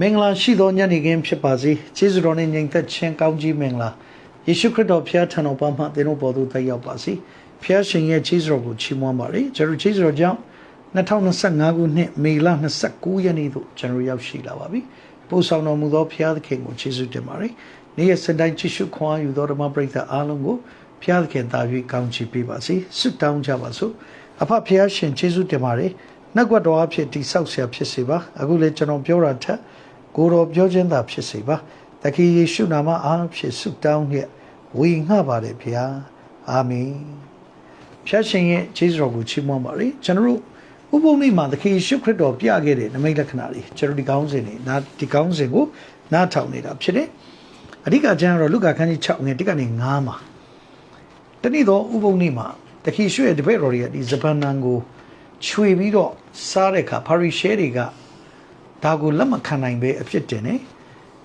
မင်္ဂလာရှိသောညနေခင်းဖြစ်ပါစေကျေးဇူးတော်နဲ့ညီသက်ချင်းကောင်းကြီးမင်္ဂလာယေရှုခရစ်တော်ဖျားထံတော်ပါမှသင်တို့ပေါ်သို့တက်ရောက်ပါစေဖျားရှင်ရဲ့ကျေးဇူးတော်ကိုချီးမွမ်းပါရစေကျွန်တော်ကျေးဇူးတော်ကြောင့်2025ခုနှစ်မေလ29ရက်နေ့သို့ကျွန်တော်ရောက်ရှိလာပါပြီပို့ဆောင်တော်မူသောဖျားသခင်ကိုကျေးဇူးတင်ပါတယ်နေ့ရက်စံတိုင်းကြည့်ရှုခွန်အားယူသောဓမ္မပရိသတ်အားလုံးကိုဖျားသခင်တာ၍ကောင်းချီးပေးပါစေဆုတောင်းကြပါစို့အဖဖျားရှင်ကျေးဇူးတင်ပါတယ်နှုတ်ကပတ်တော်အဖြစ်တိဆောက်ဆရာဖြစ်စေပါအခုလေကျွန်တော်ပြောတာထက် ကိုယ်တော်ပြောခြင်းသာဖြစ်စေပါတခင်ယေရှုနာမအားဖြင့်ဆုတောင်းရက်ဝေငှပါတယ်ဗျာအာမင်ဖျက်ရှင်ရဲ့ခြေစွတော်ကိုချီးမွမ်းပါရစေကျွန်တော်တို့ဥပုံနေ့မှာတခင်ယေရှုခရစ်တော်ပြခဲ့တဲ့နမိတ်လက္ခဏာတွေကျွန်တော်ဒီကောင်းစဉ်တွေနာဒီကောင်းစဉ်ကိုနားထောင်နေတာဖြစ်တယ်အဓိကကျမ်းကတော့လုကာခန်းကြီး6ငယ်1ကနေ9မှာတနည်းတော့ဥပုံနေ့မှာတခင်ယေရှုရဲ့တပည့်တော်တွေကဒီဇပန်နန်ကိုချွေပြီးတော့စားတဲ့အခါပါရီရှဲတွေက ဒါကိုလက်မခံနိုင်ပဲအဖြစ်တင်နေ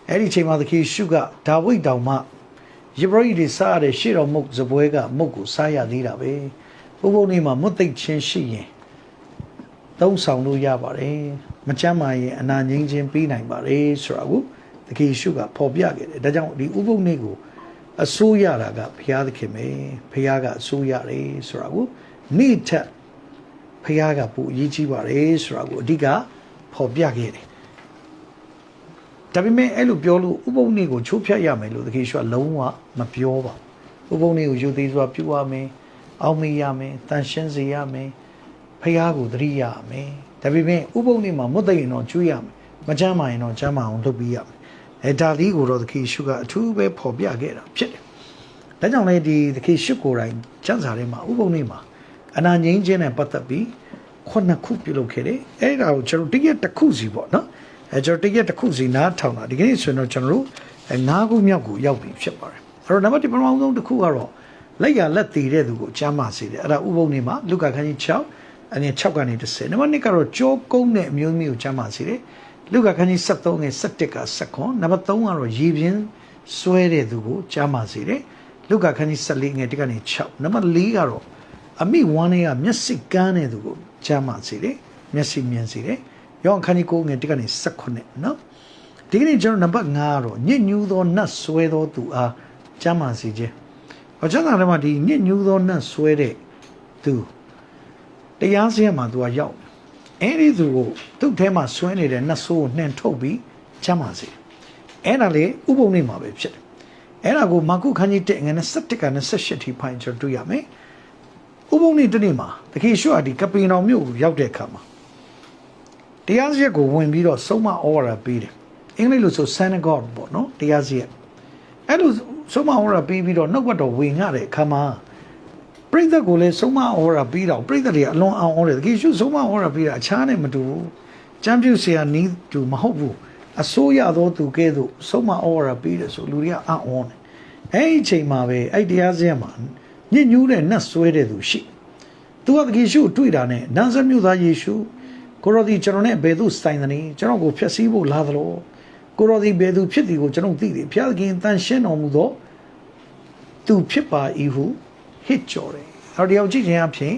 အဲ့ဒီအချိန်မှာသခင်ရှုကဒါဝိဒ်တောင်မှယေဘရိတွေစားရတဲ့ရှေ့တော်မုတ်ဇပွဲကမုတ်ကိုစားရသေးတာပဲဘုဘုံနေ့မှာမွတ်သိပ်ချင်းရှိရင်သုံးဆောင်လို့ရပါတယ်မချမ်းမာရင်အနာငိမ့်ခြင်းပြီးနိုင်ပါတယ်ဆိုတာကိုသခင်ရှုကဖော်ပြခဲ့တယ်ဒါကြောင့်ဒီဥပုပ်နေ့ကိုအစိုးရတာကဘုရားသခင်ပဲဘုရားကအစိုးရတယ်ဆိုတာကိုနေ့ထက်ဘုရားကပိုအရေးကြီးပါတယ်ဆိုတာကိုအဓိကဖော်ပြခဲ့တယ် ဒါပေမဲ့အဲ့လိုပြောလို့ဥပုံနေကိုချိုးဖြတ်ရမယ်လို့တခေရှုကလုံးဝမပြောပါဘူးဥပုံနေကိုယူသေးစွာပြုရမယ်အောက်မေ့ရမယ်တန်ရှင်းစေရမယ်ဖះကိုသတိရမယ်ဒါပေမဲ့ဥပုံနေမှာမွတ်သိရင်တော့ကျွေးရမယ်မချမ်းမာရင်တော့ချမ်းမာအောင်လုပ်ပြီးရမယ်အဲဒါလေးကိုတော့တခေရှုကအထူးပဲဖော်ပြခဲ့တာဖြစ်တယ်ဒါကြောင့်လေဒီတခေရှုကိုယ်တိုင်ကျမ်းစာထဲမှာဥပုံနေမှာအနာငိမ့်ခြင်းနဲ့ပတ်သက်ပြီးခုနှစ်ခုပြုလုပ်ခဲ့တယ်အဲ့ဒါကိုကျွန်တော်တရက်တစ်ခုစီပေါ့နော် အဲကျွန်တော်တရက်တစ်ခုစီနားထောင်တာဒီကနေ့ဆိုရင်တော့ကျွန်တော်တို့အဲ၅ခုမြောက်ကိုရောက်ပြီဖြစ်ပါတယ်အဲ့တော့နံပါတ်1ပထမဆုံးတစ်ခုကတော့လက်ရလက်တည်တဲ့သူကိုကြားမစေတယ်အဲ့ဒါဥပုံနေမှာလူကာခန်းကြီး6အနေ6ကနေ10နံပါတ်2ကတော့ကြောကုန်းတဲ့အမျိုးမျိုးကိုကြားမစေတယ်လူကာခန်းကြီး73ငယ်17က7နံပါတ်3ကတော့ရေပြင်းဆွဲတဲ့သူကိုကြားမစေတယ်လူကာခန်းကြီး14ငယ်1ကနေ6နံပါတ်4ကတော့အမိဝမ်းလေးကမျက်စိကန်းတဲ့သူကိုကြားမစေတယ်မျက်စိမြင်စေတယ် ယောဟန်ခန်းကြီး9ငယ်1ကနေ18နော်ဒီကနေ့ကျွန်တော်နံပါတ်5ကတော့ညစ်ညူးသောနတ်ဆွဲသောသူအားကျမ်းမာစေခြင်းဟောကျမ်းစာထဲမှာဒီညစ်ညူးသောနတ်ဆွဲတဲ့သူတရားစရမှာသူကရောက်အဲ့ဒီသူကိုသူ့ထဲမှာဆွဲနေတဲ့နတ်ဆိုးကိုနှင်ထုတ်ပြီးကျမ်းမာစေအဲ့ဒါလေဥပုံနေမှာပဲဖြစ်တယ်အဲ့ဒါကိုမာကုခန်းကြီး1ငယ်21ကနေ28ထိဖိုင်ကျွန်တော်တွေ့ရမယ်ဥပုံနေတနေ့မှာတခေရှုအဒီကပိနောင်မြို့ကိုရောက်တဲ့အခါမှာ တရားစရက်ကိုဝင်ပြီးတော့ဆုံးမဩဝါဒပေးတယ်အင်္ဂလိပ်လိုဆို synagogue ပေါ့နော်တရားစရက်အဲ့လိုဆုံးမဩဝါဒပေးပြီးတော့နှုတ်ကတော်ဝင်ငှတဲ့အခါမှာပရိသတ်ကိုလည်းဆုံးမဩဝါဒပေးတော့ပရိသတ်တွေအလွန်အောင်ဩတယ်တကယ်ရှုဆုံးမဩဝါဒပေးတာအခြားနဲ့မတူဘူးကျမ်းပြုဆရာနီးတူမဟုတ်ဘူးအစိုးရသောသူကဲ့သို့ဆုံးမဩဝါဒပေးတယ်ဆိုလူတွေကအံ့ဩတယ်အဲ့ဒီအချိန်မှာပဲအဲ့တရားစရက်မှာညစ်ညူးတဲ့နတ်ဆွဲတဲ့သူရှိသူကတကယ်ရှုတွေ့တာနဲ့နန်းစမြို့သားယေရှု ကိုရောဒီကျွန်တော်နဲ့ဘယ်သူဆိုင်သနည်းကျွန်တော်ကိုဖျက်ဆီးဖို့လာသလိုကိုရောဒီဘယ်သူဖြစ်သည်ကိုကျွန်တော်သိတယ်ဖျားခင်တန်ရှင်းတော်မူသောသူဖြစ်ပါ၏ဟုဟစ်ကြော်တယ်အဲ့ဒီအောင်ကြည့်ခြင်းအဖြစ်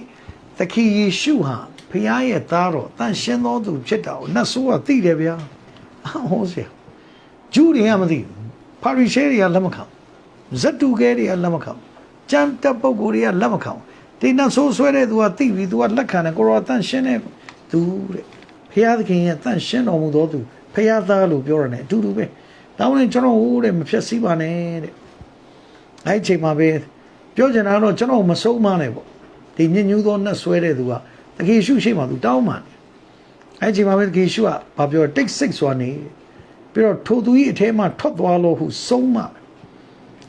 သခင်ယေရှုဟာဖခင်ရဲ့သားတော်တန်ရှင်းသောသူဖြစ်တာကိုနတ်ဆိုးကသိတယ်ဗျာအဟောဆရာဂျူးတွေကမသိဘူးပါရီရှဲတွေကလက်မခံဇတ်တူကဲတွေကလက်မခံကြမ်းတက်ပုဂ္ဂိုလ်တွေကလက်မခံဒီနတ်ဆိုးဆွဲတဲ့သူကသိပြီသူကလက်ခံတယ်ကိုရောတန်ရှင်းတဲ့ သူတဲ့ဖရာသခင်ရဲ့တန့်ရှင်းတော်မူသောသူဖရာသားလို့ပြောရတဲ့အတူတူပဲဒါမှမဟုတ်ကျွန်တော်ဟိုတဲ့မဖြတ်စည်းပါနဲ့တဲ့အဲ့ဒီချိန်မှာပဲပြောချင်တာကတော့ကျွန်တော်မဆုံးမနဲ့ပေါ့ဒီညဉ့်ညူးသောနှက်ဆွဲတဲ့သူကတကယ်ရှုရှိမှသူတောင်းမှန်အဲ့ဒီချိန်မှာပဲတကယ်ရှုကဘာပြောတိတ်ဆိတ်စွာနေပြီးတော့ထိုသူကြီးအထဲမှာထွက်သွားလို့ဟုဆုံးမ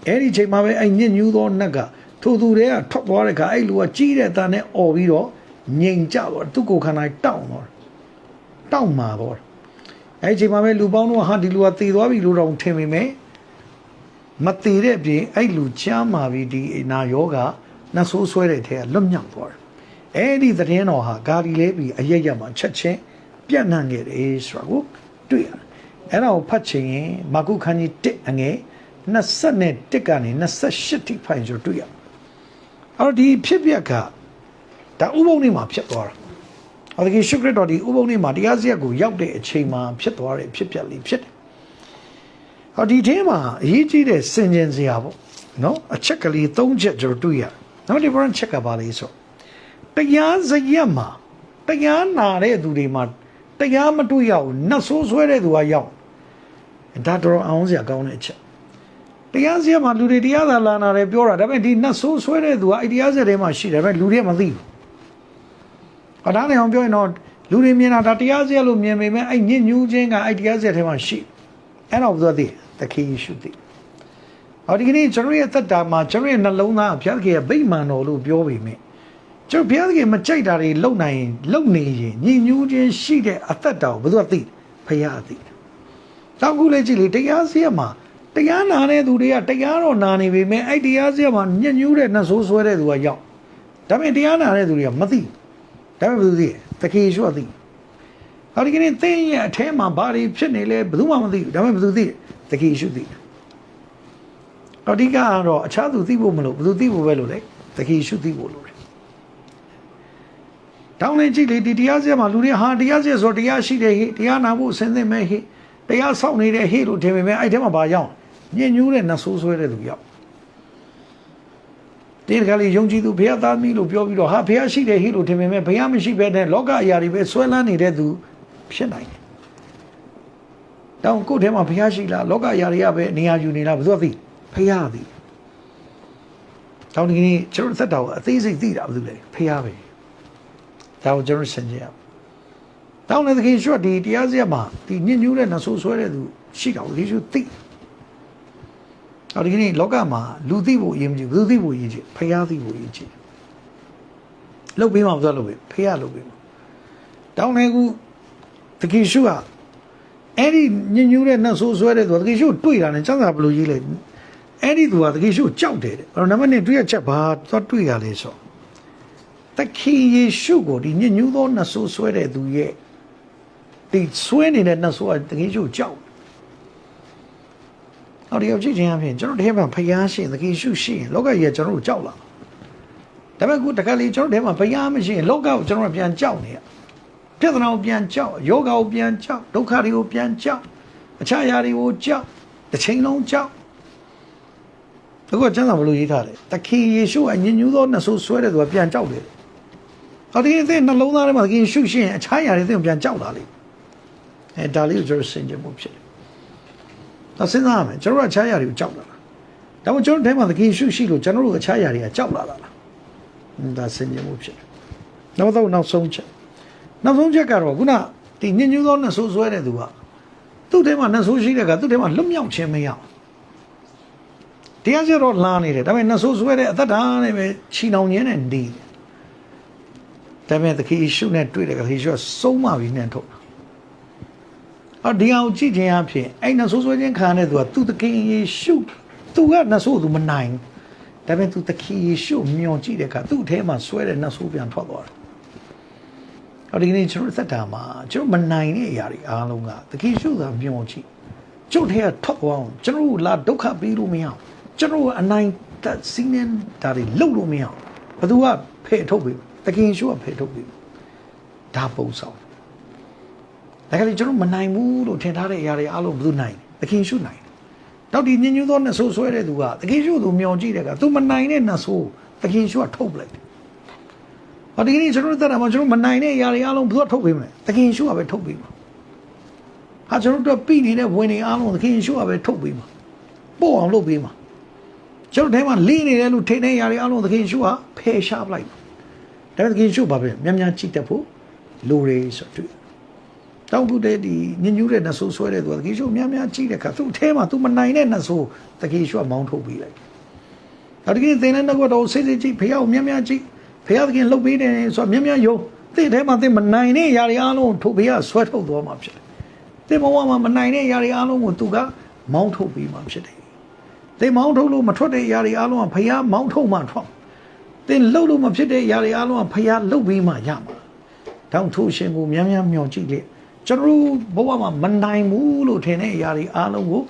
အဲ့ဒီချိန်မှာပဲအဲ့ညဉ့်ညူးသောနှက်ကထိုသူတွေကထွက်သွားတဲ့အခါအဲ့လူကကြီးတဲ့အတန်နဲ့អော်ပြီးတော့ ငြိမ်ကြတော့သူ့ကိုယ်ခန္ဓာတောင့်တော့တောင့်မှာတော့အဲ့ဒီချိန်မှာပဲလူပေါင်းတို့ဟာဒီလူကတည်သွားပြီလို့တော့ထင်မိမယ်မတည်တဲ့အပြင်အဲ့လူချမ်းမာပြီဒီနာယောဂနတ်ဆိုးဆွဲတဲ့ထဲကလွတ်မြောက်သွားတယ်အဲ့ဒီသတင်းတော်ဟာဂါဒီလဲပြီးအရရက်မှာချက်ချင်းပြန့်နှံ့ခဲ့တယ်ဆိုတာကိုတွေ့ရတယ်အဲ့ဒါကိုဖတ်ချင်ရင်မာကုခန်းကြီး1အငယ်20နဲ့1ကနေ28ထိဖိုင်ဆိုတွေ့ရအဲ့တော့ဒီဖြစ်ပျက်က ဒါဥပုံနေမှာဖြစ်သွားတာ။အော်တကယ်ရှုခရစ်တော်ဒီဥပုံနေ့မှာတရားစရက်ကိုရောက်တဲ့အချိန်မှာဖြစ်သွားတဲ့ဖြစ်ပျက်လေးဖြစ်တယ်။ဟောဒီထဲမှာအရေးကြီးတဲ့စင်ကြင်စရာပေါ့နော်အချက်ကလေး၃ချက်ကျွန်တော်တွေ့ရတယ်။နောက်ဒီဘရန်ချက်ကပါလေးဆိုတရားစရက်မှာတရားနာတဲ့သူတွေမှာတရားမတွေ့ရဘူးနှဆိုးဆွဲတဲ့သူကရောက်ဒါတော့အောင်စရာကောင်းတဲ့အချက်တရားစရက်မှာလူတွေတရားသာလာနာတယ်ပြောတာဒါပေမဲ့ဒီနှဆိုးဆွဲတဲ့သူကအဲ့တရားစရက်ထဲမှာရှိတယ်ဒါပေမဲ့လူတွေကမသိဘူး။ အဒါနဲ့အောင်ပြောရင်တော့လူတွေမြင်တာဒါတရားစရက်လို့မြင်ပေမဲ့အဲ့ညစ်ညူးခြင်းကအဲ့တရားစရက်ထဲမှာရှိ။အဲ့တော့ဘုရားသိတခေယေရှုသိ။အော်ဒီကနေ့ကျွန်တော်ရဲ့သက်တာမှာကျွန်တော်ရဲ့နှလုံးသားဘုရားသခင်ရဲ့ဗိမာန်တော်လို့ပြောပေမဲ့ကျွန်တော်ဘုရားသခင်မကြိုက်တာတွေလုပ်နိုင်ရင်လုပ်နေရင်ညစ်ညူးခြင်းရှိတဲ့အသက်တာကိုဘယ်သူကသိဖယားသိ။တောက်ခုလေးကြည့်လေတရားစရက်မှာတရားနာတဲ့သူတွေကတရားတော့နာနေပေမဲ့အဲ့တရားစရက်မှာညစ်ညူးတဲ့နှဆိုးဆွဲတဲ့သူကရောက်။ဒါပေမဲ့တရားနာတဲ့သူတွေကမသိဘူး။ ဒါပေမဲ့ဘယ်သူသိလဲတခေရှုအသိဟောဒီကနေ့သင်ရဲ့အထဲမှာဘာတွေဖြစ်နေလဲဘယ်သူမှမသိဘူးဒါပေမဲ့ဘယ်သူသိလဲတခေရှုသိတယ်ဟောဒီကတော့အခြားသူသိဖို့မလို့ဘယ်သူသိဖို့ပဲလို့လဲတခေရှုသိဖို့လို့တယ်တောင်းနေကြည့်လေဒီတရားစရမှာလူတွေဟာတရားစရဆိုတရားရှိတယ်ဟိတရားနာဖို့အစဉ်သင့်မဲ့ဟိတရားဆောက်နေတဲ့ဟိလို့ထင်ပေမဲ့အဲ့ထဲမှာဘာရောက်ညဉ့်ညူးတဲ့နှဆိုးဆွဲတဲ့သူရောက် ဒီတခါလေးယုံကြည်သူဘုရားသားသမီးလို့ပြောပြီးတော့ဟာဘုရားရှိတယ်ဟိလို့ထင်ပေမဲ့ဘုရားမရှိဘဲနဲ့လောကအရာတွေပဲဆွဲလန်းနေတဲ့သူဖြစ်နိုင်တယ်။တောင်ကိုယ်ထဲမှာဘုရားရှိလားလောကအရာတွေကပဲနေရာယူနေလားဘယ်သူကသိဘုရားသိ။တောင်ဒီကနေ့ကျွန်တော်သက်တော်အသေးစိတ်သိတာဘယ်သူလဲဘုရားပဲ။ဒါကိုကျွန်တော်ဆင်ခြင်ရအောင်။တောင်လည်းသခင်ရှုဒီတရားစရမှာဒီညဉ့်ညူးတဲ့နှဆိုးဆွဲတဲ့သူရှိတော့လေရှုသိတယ်။ အော်ဒီကနေ့လောကမှာလူသိဖို့အရေးမကြီးဘူးသူသိဖို့အရေးကြီးဖះသိဖို့အရေးကြီး။လုတ်ပေးမှမသွားလို့ပဲဖះလုတ်ပေးမှာ။တောင်းနေကူတကိရှုကအဲ့ဒီညဉ့်ညူးတဲ့နှဆိုးဆွဲတဲ့သူကတကိရှုတွေ့တာနဲ့စမ်းစာဘယ်လိုရေးလဲ။အဲ့ဒီသူကတကိရှုကြောက်တယ်တဲ့။အဲ့တော့နံပါတ်1တွေ့ရချက်ဘာသွားတွေ့ရလဲဆို။တခိယေရှုကိုဒီညဉ့်ညူးသောနှဆိုးဆွဲတဲ့သူရဲ့ဒီဆွဲနေတဲ့နှဆိုးကတကိရှုကြောက်တယ်။ အော်ဒီရောက်ကြည့်ခြင်းအပြင်ကျွန်တော်တို့ထဲမှာဖျားရှင်သခင်ရှုရှိရင်လောကကြီးကကျွန်တော်တို့ကြောက်လာ။ဒါပေမဲ့အခုတခါလေကျွန်တော်တို့ထဲမှာဖျားမရှိရင်လောကကိုကျွန်တော်တို့ပြန်ကြောက်နေရ။ပြဿနာကိုပြန်ကြောက်၊ယောဂကိုပြန်ကြောက်၊ဒုက္ခတွေကိုပြန်ကြောက်၊အခြားအရာတွေကိုကြောက်၊တစ်ချိန်လုံးကြောက်။အခုကကျမ်းစာဘလို့ရေးထားတယ်။သခင်ယေရှုအညဉ့်ညူးသောနှဆိုးဆွဲတဲ့သူကပြန်ကြောက်တယ်။ဟောဒီအသင်းနှလုံးသားထဲမှာသခင်ရှုရှိရင်အခြားအရာတွေသင်ကိုပြန်ကြောက်လာလိမ့်မယ်။အဲဒါလေးကိုကျွန်တော်ဆင်ခြင်မှုဖြစ်တယ် ဒါစဉ်းစားရမယ်ကျွန်တော်တို့အခြားຢာတွေကိုကြောက်လာတာဒါမှမဟုတ်ကျွန်တော်တို့ထဲမှာသခင်ရှုရှိလို့ကျွန်တော်တို့အခြားຢာတွေကကြောက်လာတာလားဟွန်းဒါစဉ်းကျင်မှုဖြစ်တယ်နောက်တော့နောက်ဆုံးချက်နောက်ဆုံးချက်ကတော့ခုနဒီညဉ့်ညူးသောနှဆိုးဆွဲတဲ့သူကသူ့ထဲမှာနှဆိုးရှိတဲ့ကသူ့ထဲမှာလွတ်မြောက်ခြင်းမရအောင်တရားကျတော့လာနေတယ်ဒါပေမဲ့နှဆိုးဆွဲတဲ့အသက်တာနဲ့ပဲချီနှောင်ခြင်းနဲ့နေတယ်ဒါပေမဲ့သခင်ယေရှုနဲ့တွေ့တဲ့ကသခင်ယေရှုကဆုံးမပြီးနှံထုတ်တာ အော်ဒီအောင်ကြည့်ခြင်းအဖြစ်အဲ့နှဆိုးဆွဲခြင်းခံရတဲ့သူကသူသခင်ယေရှုသူကနှဆိုးသူမနိုင်ဘူးဒါပေမဲ့သူသခင်ယေရှုမျောကြည့်တဲ့အခါသူ့အထဲမှာဆွဲတဲ့နှဆိုးပြန်ထွက်သွားတယ်အော်ဒီကနေ့ကျွန်တော်သက်တာမှာကျွန်တော်မနိုင်တဲ့အရာတွေအားလုံးကသခင်ယေရှုသာမျောကြည့်ကျုပ်ထဲကထွက်သွားအောင်ကျွန်တော်တို့လာဒုက္ခပေးလို့မရအောင်ကျွန်တော်တို့အနိုင်သက်စီးနေဒါတွေလှုပ်လို့မရအောင်ဘသူကဖယ်ထုတ်ပေးသခင်ယေရှုကဖယ်ထုတ်ပေးဒါပုံဆောင် ဒါကြလေကျွန်တော်မနိုင်ဘူးလို့ထင်ထားတဲ့အရာတွေအားလုံးဘယ်သူနိုင်လဲသခင်ရှုနိုင်တယ်။နောက်ဒီညဉ့်ညူးသောနှဆိုးဆွဲတဲ့သူကသခင်ရှုသူမျောကြည့်တဲ့ကသူမနိုင်တဲ့နှဆိုးသခင်ရှုကထုတ်ပလိုက်တယ်။ဟောဒီကနေ့ကျွန်တော်တို့တက်တာမှာကျွန်တော်မနိုင်တဲ့အရာတွေအားလုံးဘယ်သူကထုတ်ပေးမလဲ။သခင်ရှုကပဲထုတ်ပေးမှာ။ဟာကျွန်တော်တို့ပြည်နေတဲ့ဝင်တွေအားလုံးသခင်ရှုကပဲထုတ်ပေးမှာ။ပို့အောင်လုပ်ပေးမှာ။ကျွန်တော်ထဲမှာလင်းနေတယ်လို့ထင်တဲ့အရာတွေအားလုံးသခင်ရှုကဖယ်ရှားပလိုက်မှာ။ဒါပေမဲ့သခင်ရှုဘာပဲများများကြည့်တတ်ဖို့လိုရဆိုတွေ့ တောင်းပုတဲ့ဒီညညူးတဲ့နတ်ဆိုးဆွဲတဲ့သူကတကယ်ရှုများများကြည့်တဲ့ခါသူ့အထဲမှာသူမနိုင်တဲ့နတ်ဆိုးတကယ်ရှုကမောင်းထုတ်ပြီးလိုက်။ဒါတကယ်သင်တဲ့နှုတ်ကတော့စိတ်စိတ်ကြည့်ဖះကိုများများကြည့်ဖះတကယ်လှုပ်ပေးတယ်ဆိုတော့များများယုံသင်ထဲမှာသင်မနိုင်တဲ့ຢာတွေအားလုံးထုတ်ဖះဆွဲထုတ်သွားမှာဖြစ်တယ်။သင်ဘဝမှာမနိုင်တဲ့ຢာတွေအားလုံးကိုသူကမောင်းထုတ်ပြီးမှာဖြစ်တယ်။သင်မောင်းထုတ်လို့မထွက်တဲ့ຢာတွေအားလုံးကဖះမောင်းထုတ်မှထွက်။သင်လှုပ်လို့မဖြစ်တဲ့ຢာတွေအားလုံးကဖះလှုပ်ပြီးမှရမှာ။တောင်းထိုးရှင်ကိုများများမျှော်ကြည့်လေ ကျွန်တော်တို့ဘဝမှာမနိုင်ဘူးလို့ထင်တဲ့အရာတွေအားလုံးကို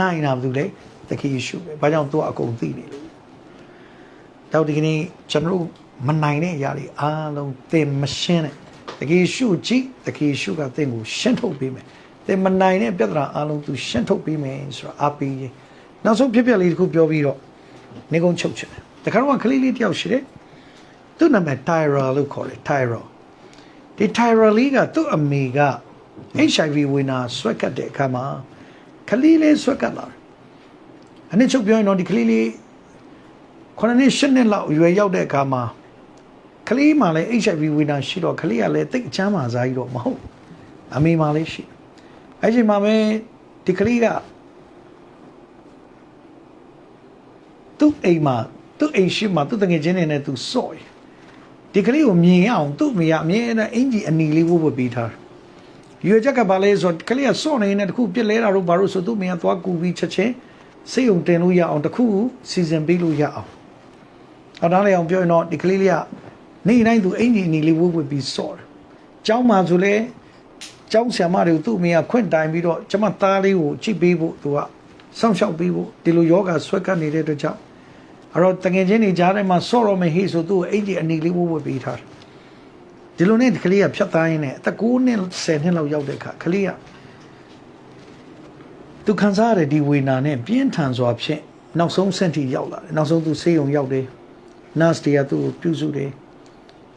နိုင်တာဘာလို့လဲသခင်ယေရှုပဲ။ဘာကြောင့်သူကအကုန်သိနေလို့။တောက်ဒီကနေ့ကျွန်တော်တို့မနိုင်တဲ့အရာတွေအားလုံးသင်မရှင်းတဲ့တကယ်ရှုကြည့်တကယ်ရှုကသင်ကိုရှင်းထုတ်ပေးမယ်သင်မနိုင်တဲ့ပြဿနာအလုံးသူရှင်းထုတ်ပေးမယ်ဆိုတော့အားပေးရင်နောက်ဆုံးဖြစ်ပျက်လေးတစ်ခုပြောပြီးတော့နေကုန်းချုပ်ချင်တယ်တခါတော့ကလေးလေးတယောက်ရှိတယ်သူ့နာမည် Tyra လို့ခေါ်တယ် Tyra ဒီ Tyra လေးကသူ့အမေက HIV ဝင်တာဆွဲကတ်တဲ့အခါမှာကလေးလေးဆွဲကတ်လာတယ်အနည်းချုပ်ပြောရင်တော့ဒီကလေးလေးခုနှစ်နှစ်ရှစ်နှစ်လောက်အရွယ်ရောက်တဲ့အခါမှာကလေးမှလည်း HIV ဝင်တာရှိတော့ကလေးကလည်းတိတ်အချမ်းသာစားကြီးတော့မဟုတ်အမေမှလည်းရှိအဲ့ဒီမှာပဲဒီကလေးကသူ့အိမ်မှာသူ့အိမ်ရှိမှာသူ့တငယ်ချင်းတွေနဲ့သူစော့ရဒီကလေးကိုမြင်ရအောင်သူ့အမေကအမြဲတမ်းအင်ကြီးအနီလေးဝုတ်ဝတ်ပေးထားတယ် ရွေချက်ကဘာလဲဆိုတော့ကလေးကစော့နေနေတခုပြစ်လဲတာတို့ဘာလို့ဆိုသူ့အမေကသွားကူပြီးချက်ချင်းစိတ်ုံတင်လို့ရအောင်တခုစီစဉ်ပေးလို့ရအောင်အတားလေးအောင်ပြောရင်တော့ဒီကလေးလေးကနေတိုင်းသူအင်ကြီးအနီလေးဝုတ်ဝတ်ပြီးစော့တယ်ကျောင်းမှာဆိုလဲကျောင်းဆရာမတွေကိုသူ့အမေကခွင့်တိုင်ပြီးတော့ကျမသားလေးကိုကြည့်ပေးဖို့သူကစောင့်ရှောက်ပေးဖို့ဒီလိုယောဂဆွဲကပ်နေတဲ့အတွက်ကြောင့်အဲ့တော့တငယ်ချင်းတွေကြားထဲမှာစော့တော့မဟေးဆိုသူ့ကိုအင်ကြီးအနီလေးဝုတ်ဝတ်ပေးထားတယ် ဒီလိုနဲ့ဒီကလေးကဖြတ်သားရင်းနဲ့အသက်9နှစ်10နှစ်လောက်ရောက်တဲ့အခါကလေးကသူခံစားရတဲ့ဒီဝေနာနဲ့ပြင်းထန်စွာဖြင့်နောက်ဆုံးဆင့်ထိရောက်လာတယ်နောက်ဆုံးသူဆေးရုံရောက်တယ် nurse တွေကသူ့ကိုပြုစုတယ်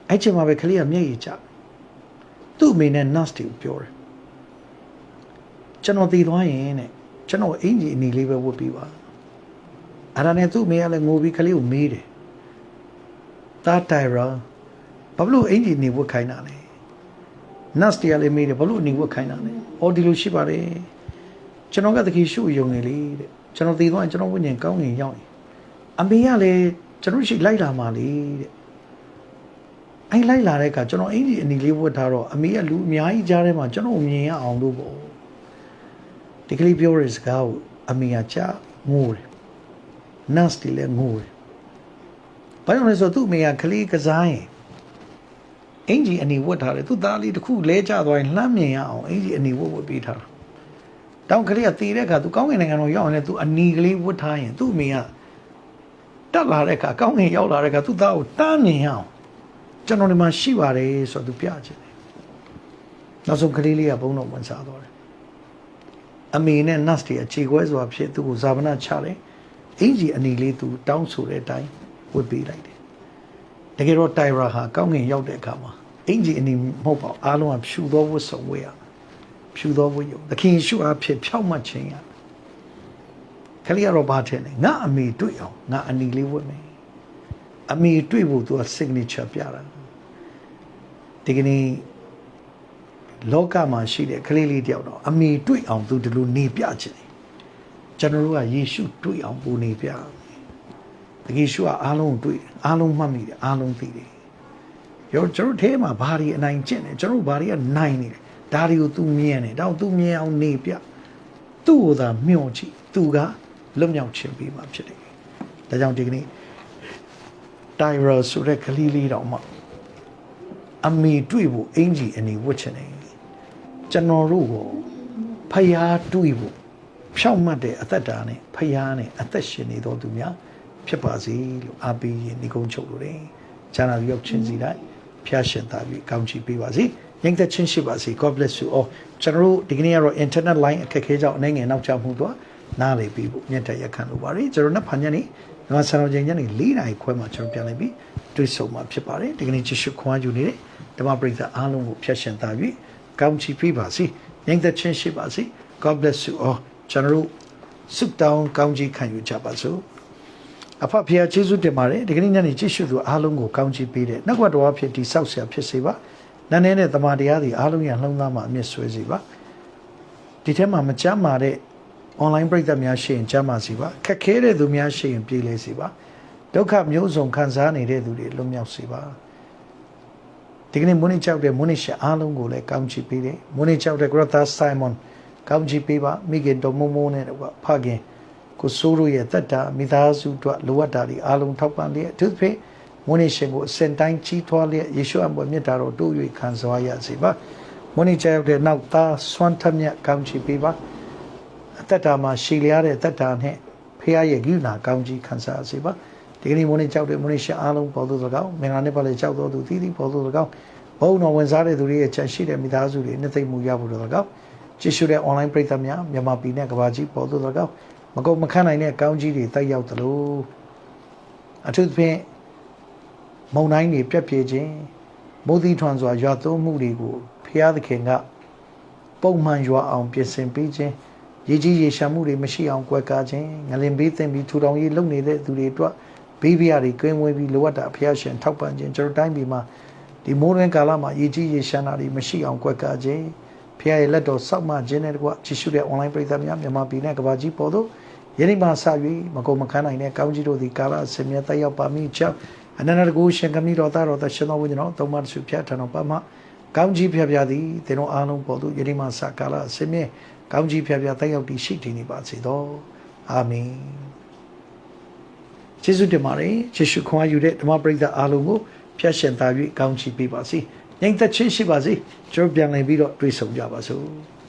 အဲ့ချိန်မှာပဲကလေးကမျက်ရည်ကျသူ့အမေနဲ့ nurse တွေကိုပြောတယ်ကျွန်တော်တည်သွားရင်တဲ့ကျွန်တော်အင်ကြီးအနီလေးပဲဝတ်ပြီးပါအဲ့ဒါနဲ့သူ့အမေကလည်းငိုပြီးကလေးကိုမေးတယ်တာတိုင်ရာ ဘာလို့အင်ဂျင်နေဝတ်ခိုင်းတာလဲနတ်တရားလေးမေးတယ်ဘာလို့နေဝတ်ခိုင်းတာလဲအော်ဒီလိုရှိပါတယ်ကျွန်တော်ကတကယ်ရှုယုံနေလေတဲ့ကျွန်တော်သိသွားရင်ကျွန်တော်ဝိညာဉ်ကောင်းငင်ရောက်ရင်အမေကလည်းကျွန်တော်ရှိလိုက်လာမှလေတဲ့အဲ့လိုက်လာတဲ့အခါကျွန်တော်အင်ဂျင်အနီလေးဝတ်ထားတော့အမေကလူအများကြီးကြားထဲမှာကျွန်တော်မြင်ရအောင်လို့ပေါ့ဒီကလေးပြောတဲ့စကားကိုအမေကကြားငိုတယ်နတ်တီလည်းငိုတယ်ဘာလို့လဲဆိုတော့သူ့အမေကကလေးကစားရင် အင်ဂျီအနီဝတ်ထားတယ်သူသားလေးတစ်ခုလဲကျသွားရင်လှမ်းမြင်ရအောင်အင်ဂျီအနီဝတ်ဝတ်ပေးထားတာတောင်ကလေးကတည်တဲ့အခါသူကောင်းကင်နိုင်ငံတော်ရောက်ရင်လည်းသူအနီကလေးဝတ်ထားရင်သူ့အမေကတက်လာတဲ့အခါကောင်းကင်ရောက်လာတဲ့အခါသူ့သားကိုတန်းမြင်ရအောင်ကျွန်တော်ဒီမှာရှိပါတယ်ဆိုတော့သူပြချင်တယ်နောက်ဆုံးကလေးလေးကဘုံတော်ဝင်စားသွားတယ်အမေနဲ့ nurse တွေအခြေခွဲစွာဖြစ်သူ့ကိုဇာပနာချတယ်အင်ဂျီအနီလေးသူတောင်းဆိုတဲ့အတိုင်းဝတ်ပေးလိုက်တယ်တကယ်တော့တိုင်ရာဟာကောင်းငင်ရောက်တဲ့အခါမှာ အင်ဂျီအနီမဟုတ်ပါဘူးအားလုံးကဖြူသောဝတ်စုံဝတ်ရဖြူသောဝတ်ယုံသခင်ယေရှုအားဖြင့်ဖြောက်မှတ်ခြင်းရခလေးကတော့ဘာထင်လဲငါအမေတွေ့အောင်ငါအနီလေးဝတ်မယ်အမေတွေ့ဖို့သူက signature ပြတာဒီကနေ့လောကမှာရှိတဲ့ကလေးလေးတယောက်တော့အမေတွေ့အောင်သူဒီလိုနေပြခြင်းတယ်ကျွန်တော်တို့ကယေရှုတွေ့အောင်ပူနေပြတကယ်ရှုကအားလုံးတွေ့အားလုံးမှတ်မိတယ်အားလုံးသိတယ် ရောကျွန်တော်ထဲမှာဘာတွေအနိုင်ကျင့်တယ်ကျွန်တော်ဘာတွေကနိုင်နေတယ်ဒါတွေကို तू မြင်တယ်တော့ तू မြင်အောင်နေပြသူ့ကိုသာမျှော်ကြည့်သူကလွတ်မြောက်ခြင်းပေးမှာဖြစ်တယ်ဒါကြောင့်ဒီကနေ့တိုင်ရာဆိုတဲ့ကလေးလေးတော့မှအမေတွေ့ဖို့အင်ကြီးအနေဝတ်ချင်တယ်ကျွန်တော်တို့ကိုဖျားတွေ့ဖို့ဖြောက်မှတ်တဲ့အသက်တာနဲ့ဖျားနဲ့အသက်ရှင်နေတော်သူများဖြစ်ပါစေလို့အားပေးရင်ဒီကုန်းချုပ်လို့တယ်။ဈာနာရောက်ချင်းစီတိုင်း ဖျားရှင်သာပြီးကောင်းချီးပေးပါစေ။ရင်သက်ချင်းရှိပါစေ။ God bless you all ကျွန်တော်တို့ဒီကနေ့ကတော့ internet line အခက်အခဲကြောင့်အနေငယ်နောက်ကျမှုတော့နားလေပြီးဖို့မြတ်တရခံလို့ပါတယ်။ကျွန်တော်နှစ်ဖန်ညနေမြန်မာစံတော်ချိန်ညနေ၄နာရီခွဲမှာကျွန်တော်ပြန်လည်ပြီးတွေ့ဆုံမှာဖြစ်ပါတယ်။ဒီကနေ့ချစ်ရှုခွန်အားယူနေတဲ့ဓမ္မပရိသတ်အားလုံးကိုဖျားရှင်သာပြီးကောင်းချီးပေးပါစေ။ရင်သက်ချင်းရှိပါစေ။ God bless you all ကျွန်တော်တို့ဆုတောင်းကောင်းချီးခံယူကြပါစို့ အဖဖျားကျေးဇူးတင်ပါတယ်ဒီကနေ့ညနေကြည့်ရှုသူအားလုံးကိုကောင်းချီးပေးတဲ့နှုတ်ကပတ်တော်ဖြစ်ဒီဆောက်ဆရာဖြစ်စေပါနန်းနေတဲ့တမန်တရားတွေအားလုံးရနှလုံးသားမှာအမြင့်ဆွဲစေပါဒီထဲမှာမကြမ်းမာတဲ့ online ပရိသတ်များရှိရင်ကြမ်းမာစေပါခက်ခဲတဲ့သူများရှိရင်ပြေးလဲစေပါဒုက္ခမျိုးစုံခံစားနေတဲ့သူတွေလွတ်မြောက်စေပါဒီကနေ့မွန်းနေ့ကြောက်တဲ့မွန်းနေ့ရှာအားလုံးကိုလည်းကောင်းချီးပေးတယ်မွန်းနေ့ကြောက်တဲ့ Grotha Simon ကောင်းချီးပေးပါမိခင်တော်မုံမိုးနဲ့တော့ဖခင် ကိုစိုးတို့ရဲ့တက်တာမိသားစုတို့လိုအပ်တာတွေအားလုံးထောက်ပံ့လျက်အထူးသဖြင့်မွေးနေ့ရှင်ကိုအစဉ်တိုင်းကြီးထွားလျက်ယေရှုအပေါ်မြတ်တာတော်တို့၍ခံစားရစေပါမွေးနေ့ကျရောက်တဲ့နောက်သားဆွမ်းထက်မြတ်ကောင်းချီးပေးပါအသက်တာမှာရှည်လျားတဲ့သက်တာနဲ့ဖခင်ရဲ့ဂိူနာကောင်းချီးခံစားစေပါဒီကနေ့မွေးနေ့ကြောက်တဲ့မွေးနေ့ရှင်အားလုံးပေါ်သူ၎င်းမင်္ဂလာနေ့ပါလေကြောက်တော်သူသီးသီးပေါ်သူ၎င်းဘုံတော်ဝင်စားတဲ့သူတွေရဲ့ချန်ရှိတဲ့မိသားစုတွေနှစ်သိမ့်မှုရဖို့တော့ကောက်ကြည့်ရှုတဲ့ online ပရိသတ်များမြန်မာပြည်နဲ့ကမ္ဘာကြီးပေါ်သို့တော့ကောက် မကုန်မခန့်နိုင်တဲ့ကောင်းကြီးတွေတိုက်ရောက်သလိုအထူးသဖြင့်မုံတိုင်းတွေပြက်ပြေးခြင်းမိုးသီးထွန်စွာရွာသွန်းမှုတွေကိုဖျားသခင်ကပုံမှန်ရွာအောင်ပြင်ဆင်ပေးခြင်းရည်ကြီးရေရှာမှုတွေမရှိအောင်ကွယ်ကာခြင်းငလင်ဘေးသိမ့်ပြီးထူထောင်ရေးလုပ်နေတဲ့သူတွေအတွက်ဘေးပြားတွေကင်းဝေးပြီးလိုအပ်တာဖျားရှင်ထောက်ပံ့ခြင်းကျွန်တော်တိုင်းပြည်မှာဒီမိုးရင်းကာလမှာရည်ကြီးရေရှာတာတွေမရှိအောင်ကွယ်ကာခြင်းဖျားရဲ့လက်တော်စောက်မှခြင်းနဲ့တကွကြည့်ရှုတဲ့ online ပရိသတ်များမြန်မာပြည်နဲ့ကမ္ဘာကြီးပေါ်သို့ ယနေ့မှစ၍မကုန်မခန်းနိုင်တဲ့ကောင်းကြီးတို့သည်ကာလအစဉ်မြဲတက်ရောက်ပါမိကြောင်းအနန္တတကူရှင်ကမိတော်သားတော်သရှင်တော်ဝိညာဉ်တော်သုံးပါးစုဖြတ်ထံတော်ပါမှကောင်းကြီးဖျားဖျားသည်သင်တို့အားလုံးပေါ်သို့ယနေ့မှစကာလအစဉ်မြဲကောင်းကြီးဖျားဖျားတက်ရောက်တည်ရှိတည်နေပါစေသောအာမင်ကျေးဇူးတင်ပါတယ်ယေရှုခွန်အားယူတဲ့ဓမ္မပရိသတ်အားလုံးကိုဖျက်ရှင်သာ၍ကောင်းချီးပေးပါစေ။ညီသက်ချင်းရှိပါစေ။ကျွန်တော်ပြန်လည်ပြီးတော့တွေ့ဆုံကြပါစို့။